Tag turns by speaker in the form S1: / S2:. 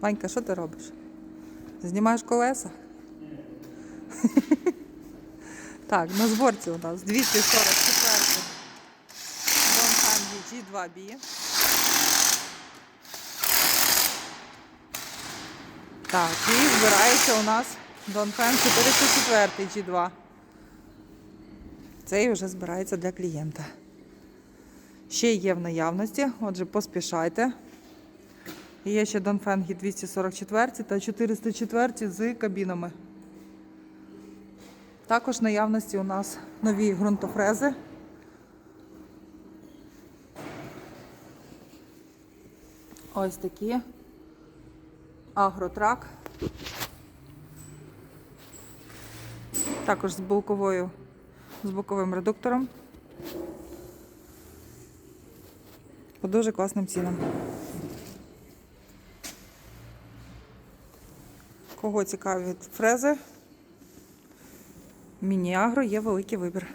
S1: Ванька, що ти робиш? Знімаєш колеса? Так, на зборці у нас 244 Донханді G2B. Так, і збирається у нас Донфен 404 G2. Цей вже збирається для клієнта. Ще є в наявності, отже, поспішайте. І Є ще Донфенгі 244 та 404 з кабінами. Також в наявності у нас нові ґрунтофрези. Ось такі. Агротрак. Також з боковою, з боковим редуктором. По дуже класним цінам. Кого цікавлять фрези? Міні-агро є великий вибір.